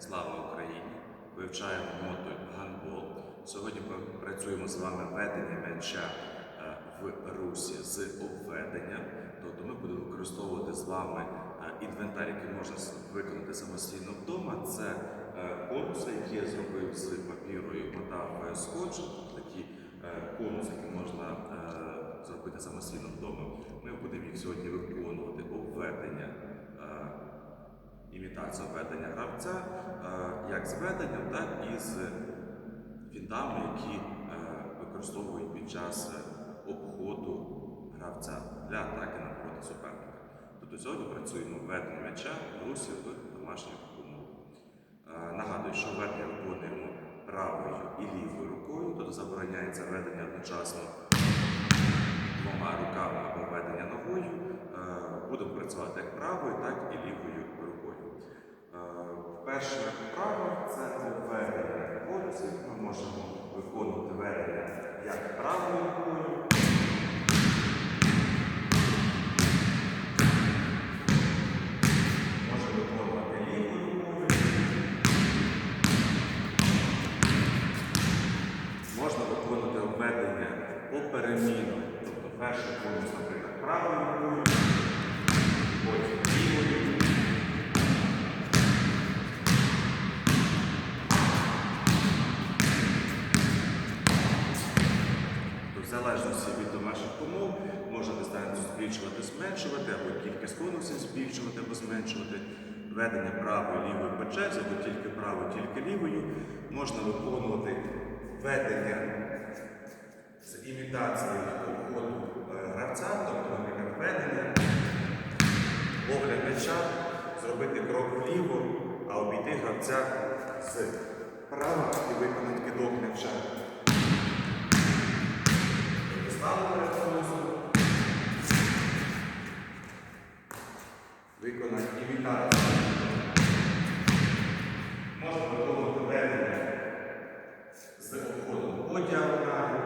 Слава Україні! Вивчаємо мото гандбол. Сьогодні ми працюємо з вами ведення м'яча е, в русі з обведенням. Тобто ми будемо використовувати з вами е, інвентар, який можна виконати самостійно вдома. Це е, конуси, які я зробив з папіру і мотав е, скотчем. Такі конуси, які можна зробити самостійно вдома. Ми будемо їх сьогодні виконувати обведення. Імітація ведення гравця е, як з веденням, так і з фінтами, які е, використовують під час е, обходу гравця для атаки навпроти суперника. Тобто сьогодні працюємо ведення м'яча в русі в домашніх умовах. Нагадую, що ведення виконуємо правою і лівою рукою, тобто забороняється ведення одночасно двома руками або ведення ногою. Будемо працювати як правою, так і лівою рукою. Е, Перше вправа це обведення конусів. Ми можемо ведення як правою рукою. Можемо виконувати лівою рукою. Можна виконувати обведення поперемінно. Тобто перший конус, наприклад, правою рукою, потім лівою. Тобто, в залежності від домашніх умов можна дистанцію збільшувати, зменшувати, або кількість конусів збільшувати або зменшувати. Ведення правою лівою по черзі, або тільки правою, тільки лівою. Можна виконувати ведення з імітацією обходу е, гравця, тобто, наприклад, ведення, огляд м'яча, зробити крок вліво, а обійти гравця з права і виконати кидок м'яча. Стали перед конусом. Виконати імітацію. Можна виконувати ведення з обходом по діагоналі.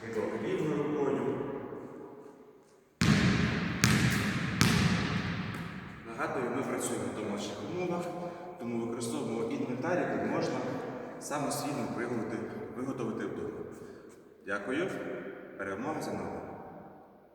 Кидок лівою рукою. Нагадую, ми працюємо в домашніх умовах, тому використовуємо інвентар, який можна самостійно виготовити, вдома. Дякую. Перемога за нами.